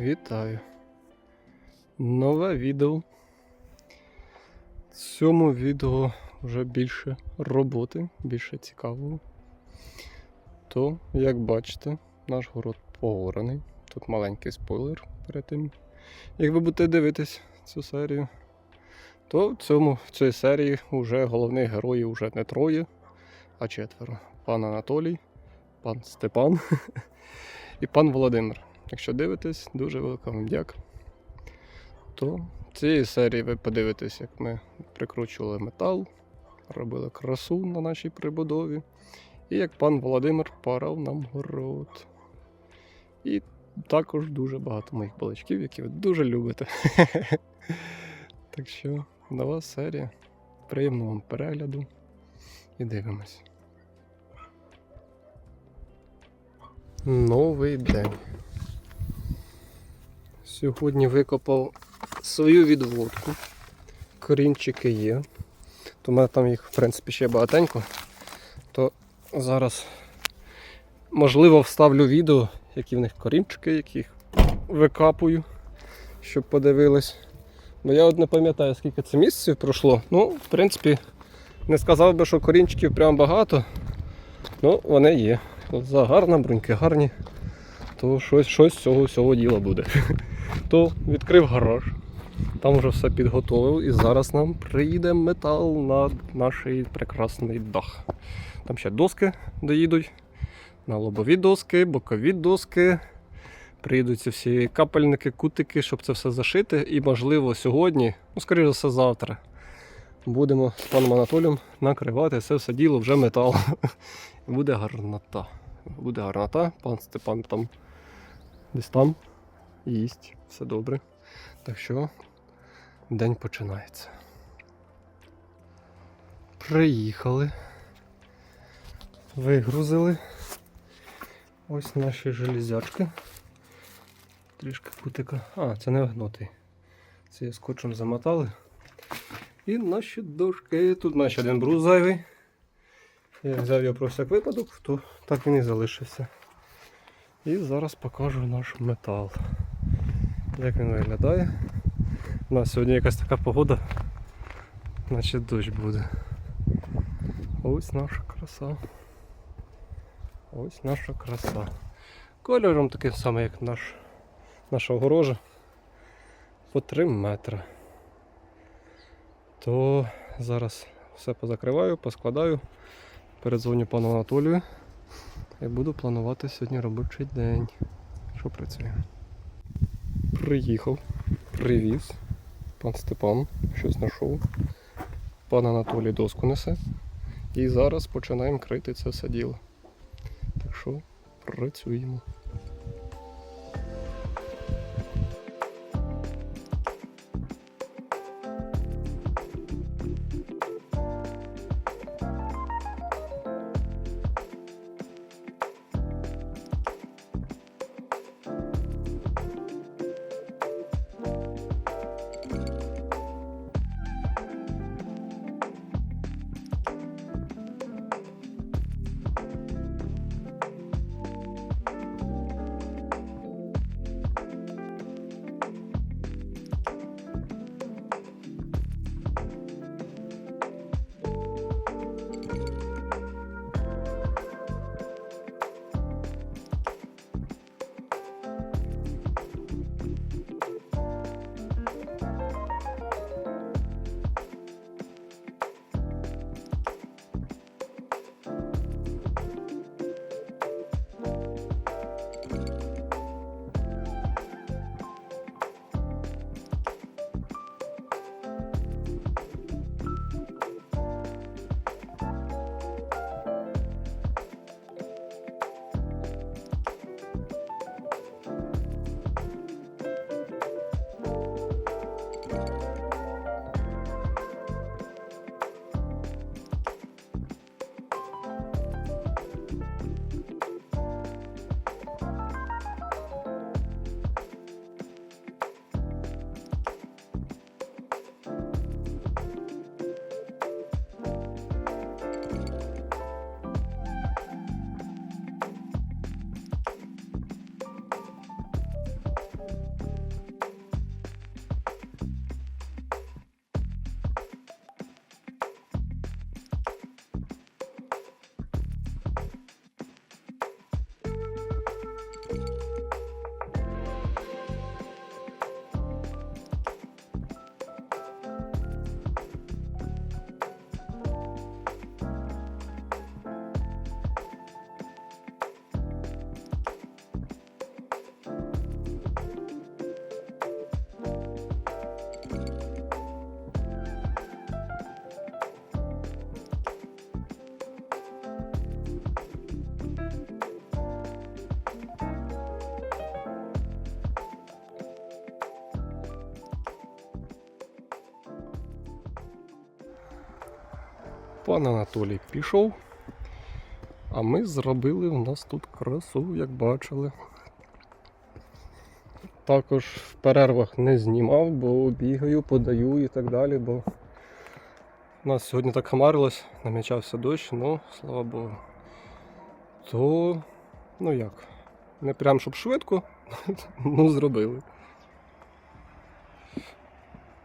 Вітаю. Нове відео. В цьому відео вже більше роботи, більше цікавого. То, як бачите, наш город погораний. Тут маленький спойлер перед тим. Як ви будете дивитись цю серію, то в, цьому, в цій серії вже головних героїв вже не троє, а четверо. Пан Анатолій, пан Степан і пан Володимир. Якщо дивитесь, дуже велика вам дяка. То в цій серії ви подивитесь, як ми прикручували метал, робили красу на нашій прибудові, і як пан Володимир парав нам город. І також дуже багато моїх балачків, які ви дуже любите. Так що нова серія. Приємного вам перегляду і дивимось. Новий день. Сьогодні викопав свою відводку. Корінчики є. То в мене там їх, в принципі, ще багатенько. То зараз, можливо, вставлю відео, які в них корінчики, яких викапую, щоб подивились. Бо я от не пам'ятаю, скільки це місяців пройшло. Ну, в принципі, не сказав би, що корінчиків прям багато. Ну, вони є. За гарна, бруньки гарні. То щось, щось з цього всього діла буде. То відкрив гараж. Там вже все підготовив і зараз нам приїде метал на наш прекрасний дах. Там ще доски доїдуть. На лобові доски, бокові доски. Приїдуть ці всі капельники, кутики, щоб це все зашити. І можливо сьогодні, ну скоріше за все завтра, будемо з паном Анатолієм накривати це все діло вже метал. Буде гарнота. Буде гарнота. Пан Степан там десь там їсть. Все добре. Так що день починається. Приїхали. Вигрузили. Ось наші железячки. Трішки кутика. А, це не вгнутий. Це я скотчем замотали. І наші дошки. Тут ще один брус зайвий. Я взяв його про всяк випадок, то так він і залишився. І зараз покажу наш метал. Як він виглядає. У нас сьогодні якась така погода, наче дощ буде. Ось наша краса. Ось наша краса. Кольором таким самим, як наш, наша огорожа. По 3 метри. То зараз все позакриваю, поскладаю. Передзвоню пану Анатолію і буду планувати сьогодні робочий день. Що працює? Приїхав, привіз. Пан Степан щось знайшов. Пан Анатолій доску несе. І зараз починаємо крити це все діло. Так що працюємо. Пан Анатолій пішов. А ми зробили в нас тут красу, як бачили. Також в перервах не знімав, бо бігаю, подаю і так далі, бо у нас сьогодні так хмарилось, намічався дощ, ну, слава Богу. То, ну як, не прям щоб швидко, ну зробили.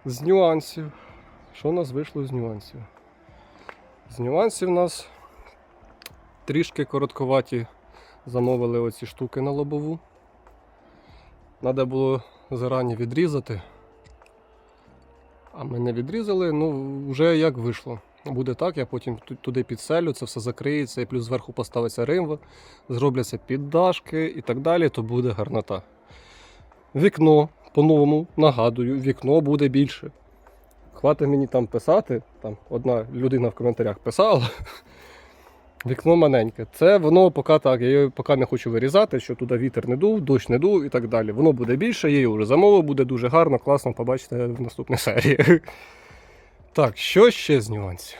З нюансів. Що у нас вийшло з нюансів? З нюансів у нас трішки коротковаті замовили оці штуки на лобову. Треба було зарані відрізати. А ми не відрізали, ну вже як вийшло. Буде так, я потім туди підселю, це все закриється, і плюс зверху поставиться римва, зробляться піддашки і так далі, то буде гарнота. Вікно, по-новому, нагадую, вікно буде більше. Хватить мені там писати, там одна людина в коментарях писала. Вікно маленьке. Це воно поки так, я його поки не хочу вирізати, що туди вітер не дув, дощ не дув і так далі. Воно буде більше, я його вже замовив, буде дуже гарно, класно, побачите в наступній серії. Так, що ще з нюансів?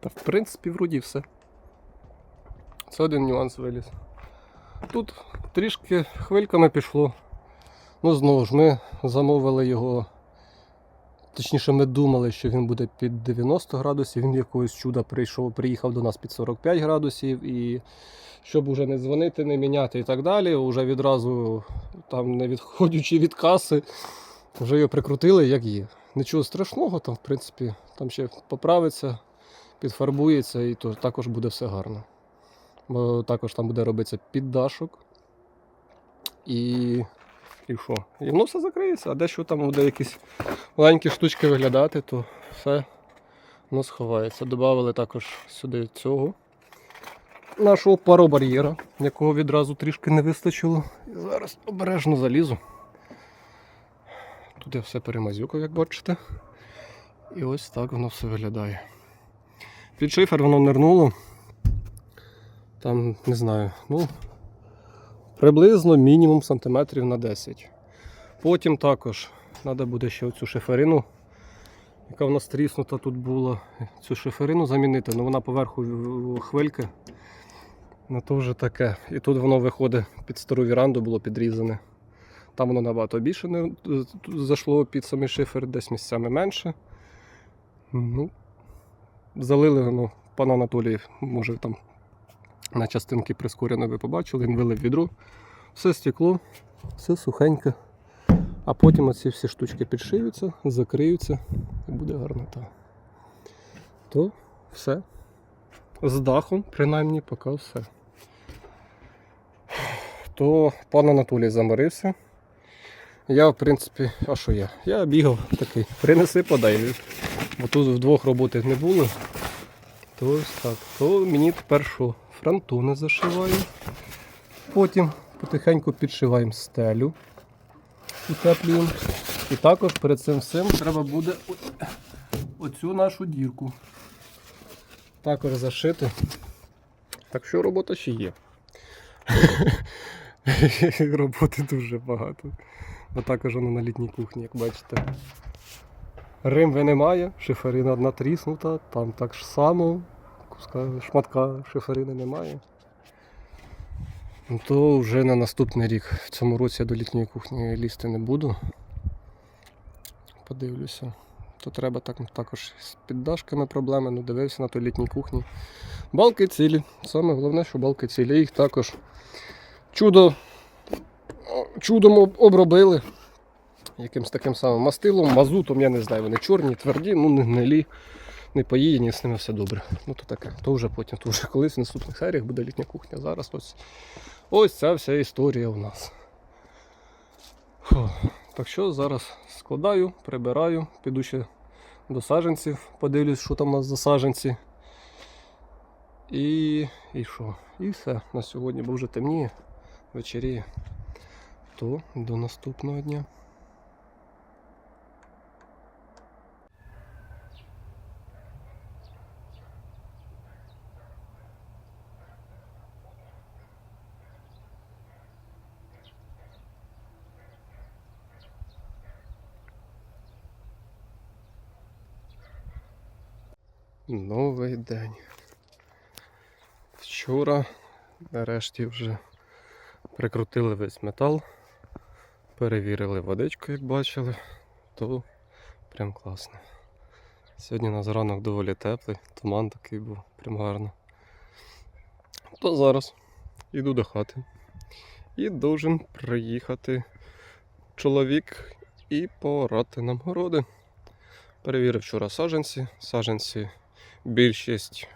Та в принципі, вроді все. Це один нюанс виліз. Тут трішки хвильками пішло. Ну, знову ж, ми замовили його. Точніше, ми думали, що він буде під 90 градусів. Він якогось чуда прийшов, приїхав до нас під 45 градусів. І щоб уже не дзвонити, не міняти і так далі, вже відразу, там не відходячи від каси, вже його прикрутили, як є. Нічого страшного, там, в принципі, там ще поправиться, підфарбується і то також буде все гарно. Бо також там буде робитися піддашок. І. І що? І воно все закриється, а дещо там буде якісь маленькі штучки виглядати, то все воно сховається. Добавили також сюди цього нашого паробар'єра, якого відразу трішки не вистачило. І зараз обережно залізу. Тут я все перемазюкав, як бачите. І ось так воно все виглядає. Під шифер воно нирнуло. Там, не знаю, ну, приблизно мінімум сантиметрів на 10. Потім також треба буде ще оцю шиферину, яка в нас тріснута тут була. Цю шиферину замінити, але вона поверху хвильки. На то вже таке. І тут воно виходить під стару віранду, було підрізане. Там воно набагато більше не зайшло під самий шифер, десь місцями менше. Ну, залили воно, пан Анатолій, може там на частинки прискорено ви побачили, він вилив відро, все стекло, все сухеньке. А потім оці всі штучки підшиються, закриються і буде гарнота. То все. З дахом, принаймні, поки все. То пан Анатолій заморився. Я, в принципі, а що я? Я бігав такий, принеси, подай. Бо тут вдвох роботи не було. То ось так. То мені тепер що? Фронтони зашиваю. Потім потихеньку підшиваємо стелю. Утеплюємо. І також перед цим всім треба буде оцю нашу дірку. Також зашити. Так що робота ще є. Роботи дуже багато. А також воно на літній кухні, як бачите. Римви немає, шиферина одна тріснута, там так само, шматка шиферини немає. Ну, То вже на наступний рік. В цьому році я до літньої кухні лізти не буду. Подивлюся. То треба так, також з піддашками проблеми, ну дивився на той літній кухні. Балки цілі. Саме головне, що балки цілі. Їх також чудо, чудом обробили. Якимсь таким самим мастилом, мазутом, я не знаю, вони чорні, тверді, ну не гнилі, не поїдені, з ними все добре. Ну то таке, то вже потім, то вже колись в наступних серіях буде літня кухня. Зараз ось, ось ця вся історія у нас. Фу. Так що зараз складаю, прибираю, піду ще до саженців, подивлюсь, що там у нас за саженці. І, і що? І все на сьогодні, бо вже темніє, вечеріє. То до наступного дня. Новий день. Вчора нарешті вже прикрутили весь метал, перевірили водичку, як бачили, то прям класно. Сьогодні у нас ранок доволі теплий, туман такий був, прям гарно. То зараз іду до хати. І должен приїхати чоловік і порати нам городи. Перевірив вчора саджанці. Саджанці більшість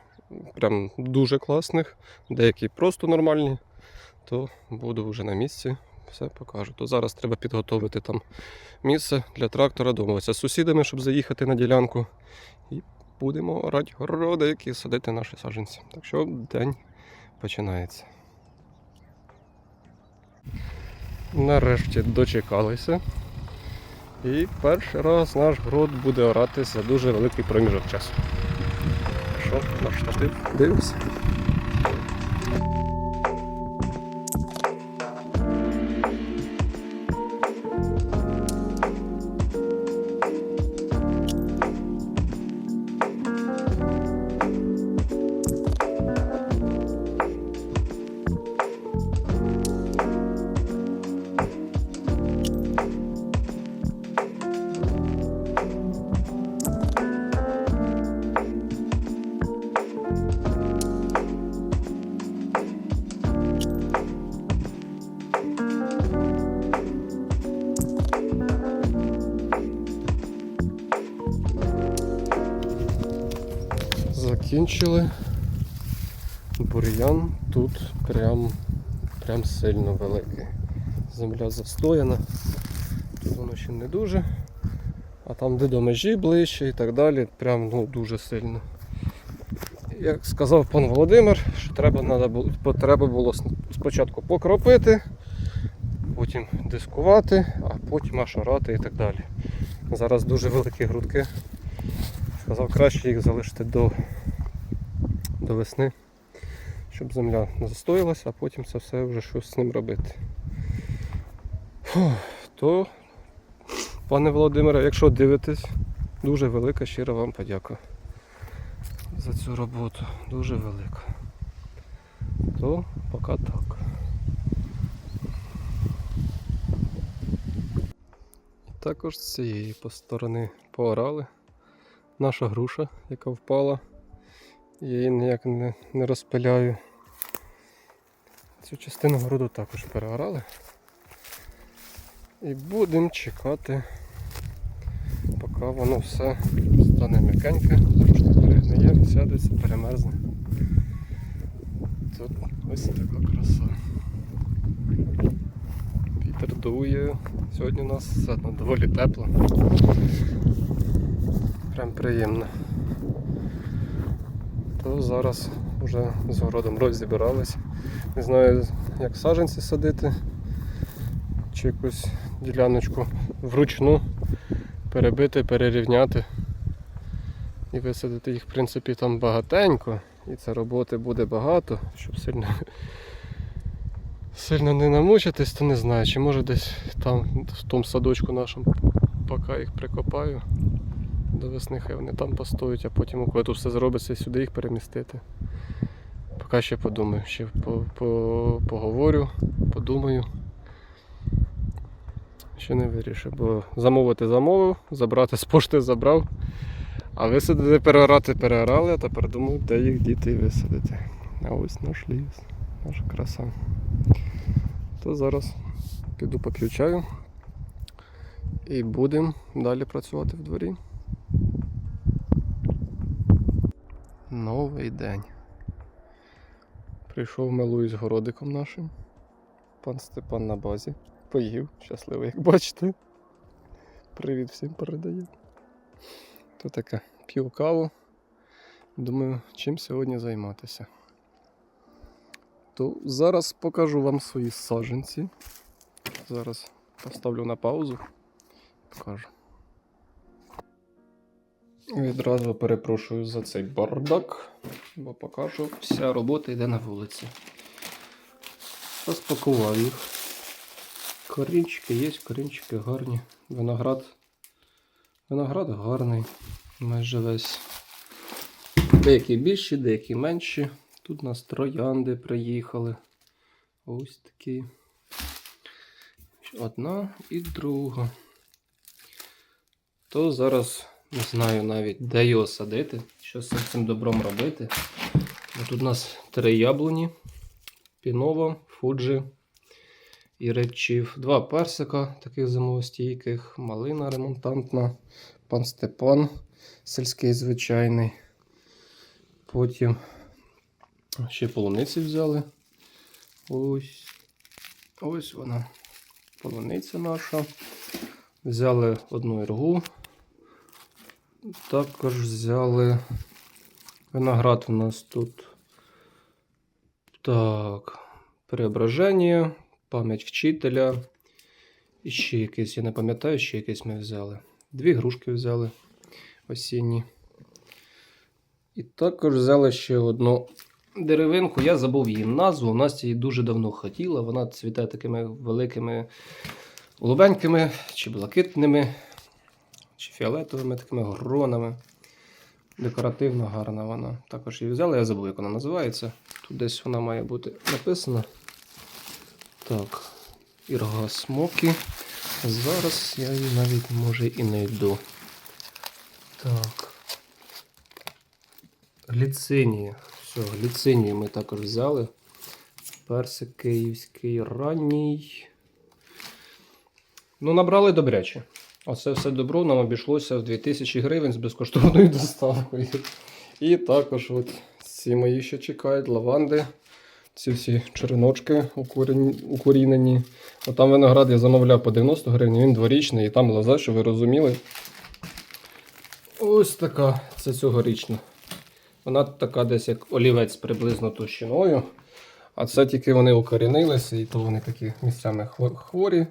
прям дуже класних, деякі просто нормальні, то буду вже на місці, все покажу. То зараз треба підготовити там місце для трактора, домовитися з сусідами, щоб заїхати на ділянку. І будемо орати городи, які садити наші саджанці. Так що день починається. Нарешті дочекалися. І перший раз наш город буде оратися дуже великий проміжок часу. Що, наш штатив? Дивимося. Закінчили. Бур'ян тут прям, прям сильно великий. Земля застояна. Тут воно ще не дуже. А там, де до межі ближче і так далі, прям ну, дуже сильно. Як сказав пан Володимир, що треба, треба було спочатку покропити, потім дискувати, а потім аж орати і так далі. Зараз дуже великі грудки. Сказав, краще їх залишити до, до весни, щоб земля не застоїлася, а потім це все вже щось з ним робити. Фух, то, пане Володимире, якщо дивитесь, дуже велика щира вам подяка за цю роботу. Дуже велика. То поки так. Також з цієї сторони поорали наша груша, яка впала. Я її ніяк не, не розпиляю. Цю частину городу також переорали. І будемо чекати, поки воно все стане м'якеньке, перегниє, сядеться, перемерзне. Тут ось така краса. Вітер дує. Сьогодні у нас все одно доволі тепло. Прям приємно. То зараз вже з городом розібрались. Не знаю, як саджанці садити, чи якусь діляночку вручну перебити, перерівняти і висадити їх, в принципі, там багатенько. І це роботи буде багато, щоб сильно сильно не намучитись, то не знаю, чи може десь там в тому садочку нашому, поки їх прикопаю до весни, хай вони там постоять, а потім, коли тут все зробиться, сюди їх перемістити. Поки ще подумаю, ще по, по, поговорю, подумаю. Ще не вирішив, бо замовити замовив, забрати з пошти забрав. А висадити переорати переорали, а тепер думаю, де їх діти висадити. А ось наш ліс, наша краса. То зараз піду поп'ю чаю і будемо далі працювати в дворі. Новий день. Прийшов милуюсь з городиком нашим. Пан Степан на базі. Поїв, щасливий, як бачите. Привіт всім передаю. То таке, п'ю каву. Думаю, чим сьогодні займатися. То зараз покажу вам свої саджанці. Зараз поставлю на паузу. Покажу. Відразу перепрошую за цей бардак, бо покажу, вся робота йде на вулиці. Розпакував їх. Корінчики є, корінчики гарні. Виноград. Виноград гарний, майже весь. Деякі більші, деякі менші. Тут у нас троянди приїхали. Ось такі. Одна і друга. То зараз не знаю навіть, де його садити, що з цим добром робити. Тут у нас три яблуні, пінова, фуджі і речів. Два персика, таких зимовостійких, малина ремонтантна, пан Степан, сільський звичайний. Потім ще полуниці взяли. Ось. Ось вона. Полуниця наша. Взяли одну іргу. Також взяли виноград у нас тут. Так. Преображення, пам'ять вчителя. І ще якийсь, я не пам'ятаю, ще якийсь ми взяли. Дві грушки взяли осінні. І також взяли ще одну деревинку. Я забув її назву. Настя її дуже давно хотіла. Вона цвіте такими великими голубенькими, чи блакитними, чи фіолетовими такими гронами. Декоративно гарна вона. Також її взяли, я забув, як вона називається. Тут десь вона має бути написана. Так, ірга смокі. Зараз я її навіть може і не йду. Так. Гліцинія. Все, гліцинію ми також взяли. Персик київський ранній. Ну, набрали добряче. Оце все добро нам обійшлося в 2000 гривень з безкоштовною доставкою. І також от ці мої ще чекають лаванди. Ці всі череночки укорінені. укорінені. Отам виноград я замовляв по 90 гривень, він дворічний, і там лоза, що ви розуміли. Ось така, це цьогорічна. Вона така десь як олівець приблизно товщиною. А це тільки вони укорінилися, і то вони такі місцями хворі.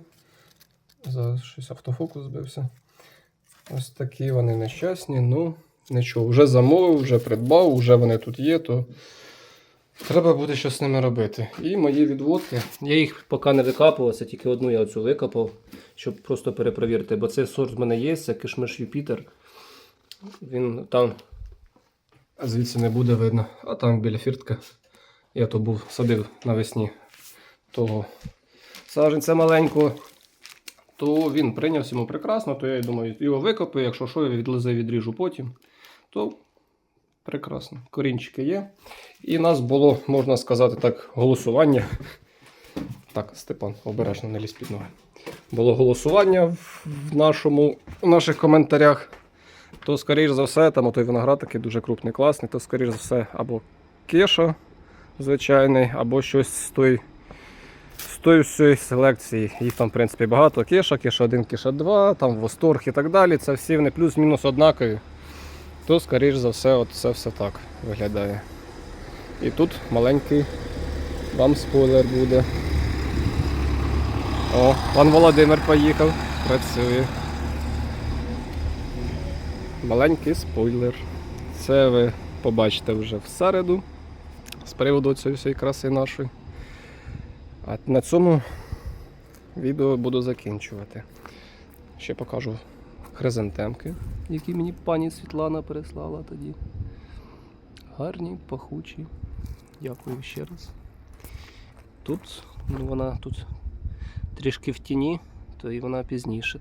За щось автофокус збився. Ось такі вони нещасні. Ну, нічого, вже замовив, вже придбав, вже вони тут є, то треба буде щось з ними робити. І мої відводки. Я їх поки не викапувався, тільки одну я оцю викопав, щоб просто перепровірити. Бо цей сорт в мене є, це кишмиш Юпітер. Він там звідси не буде видно, а там біля фіртка. Я то був садив навесні того саджанця маленького. То він прийнявся йому прекрасно, то я думаю, його викопаю, якщо що, я від лози відріжу потім, то прекрасно. Корінчики є. І нас було, можна сказати так, голосування. Так, Степан, обережно не лізь під ноги. Було голосування в нашому, в наших коментарях. То, скоріш за все, там той виноград такий дуже крупний, класний, то, скоріш за все, або кеша звичайний, або щось з той з тої всієї селекції. Їх там, в принципі, багато. Кеша, кеша 1, кеша 2, там восторг і так далі. Це всі вони плюс-мінус однакові. То, скоріш за все, от це все так виглядає. І тут маленький вам спойлер буде. О, пан Володимир поїхав, працює. Маленький спойлер. Це ви побачите вже в середу з приводу цієї всієї краси нашої. А на цьому відео буду закінчувати. Ще покажу хризантемки, які мені пані Світлана переслала тоді. Гарні, пахучі. Дякую ще раз. Тут, ну вона тут трішки в тіні, то і вона пізніше.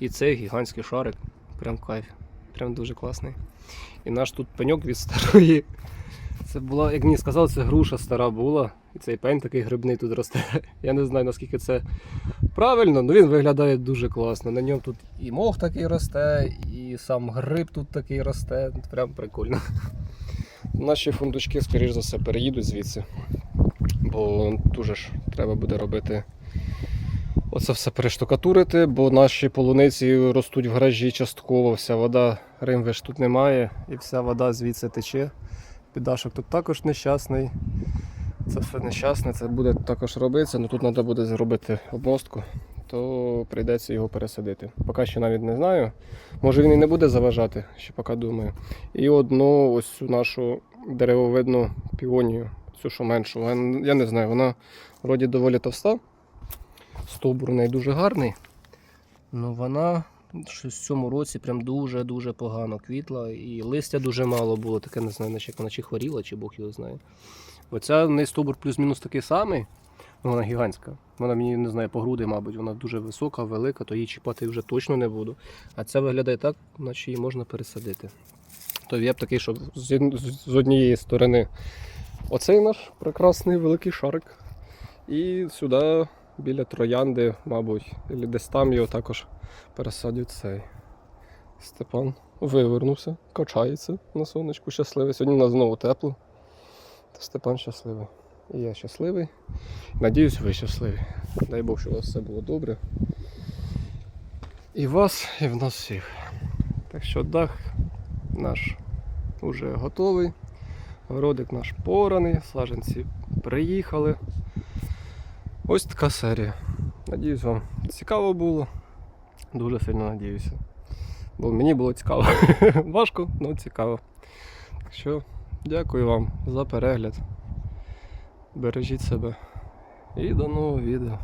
І цей гігантський шарик, прям кайф, прям дуже класний. І наш тут пеньок від старої. Це була, як мені сказали, це груша стара була. І цей пень такий грибний тут росте. Я не знаю наскільки це правильно, але він виглядає дуже класно. На ньому тут і мох такий росте, і сам гриб тут такий росте. Прям прикольно. Наші фундучки, скоріш за все, переїдуть звідси. Бо дуже ж треба буде робити. Оце все перештукатурити, бо наші полуниці ростуть в гаражі частково, вся вода, римвиш тут немає, і вся вода звідси тече. Піддашок тут також нещасний. Це все нещасне, це буде також робитися, але тут треба буде зробити обмостку, то прийдеться його пересадити. Поки що навіть не знаю. Може він і не буде заважати, ще поки думаю. І одну ось цю нашу деревовидну піонію, цю що меншу. Я- не знаю, вона вроді доволі товста. Стовбур у неї дуже гарний. Ну вона в цьому році прям дуже-дуже погано квітла. І листя дуже мало було, таке не знаю, наче як вона чи хворіла, чи Бог його знає. Оця в неї стовбур плюс-мінус такий самий. ну, Вона гігантська. Вона мені не знаю, по груди, мабуть, вона дуже висока, велика, то її чіпати вже точно не буду. А це виглядає так, наче її можна пересадити. То я б такий, щоб з однієї сторони оцей наш прекрасний великий шарик. І сюди біля троянди, мабуть, десь там його також пересадю цей. Степан вивернувся, качається на сонечку, щасливий. Сьогодні у нас знову тепло. Степан щасливий. І я щасливий. Надіюсь, ви щасливі. Дай Бог, щоб у вас все було добре. І вас, і в нас всіх. Так що дах наш уже готовий. Городик наш пораний, саджанці приїхали. Ось така серія. Надіюсь, вам цікаво було. Дуже сильно надіюся. Бо мені було цікаво. Важко, але цікаво. Так що дякую вам за перегляд. Бережіть себе. І до нового відео.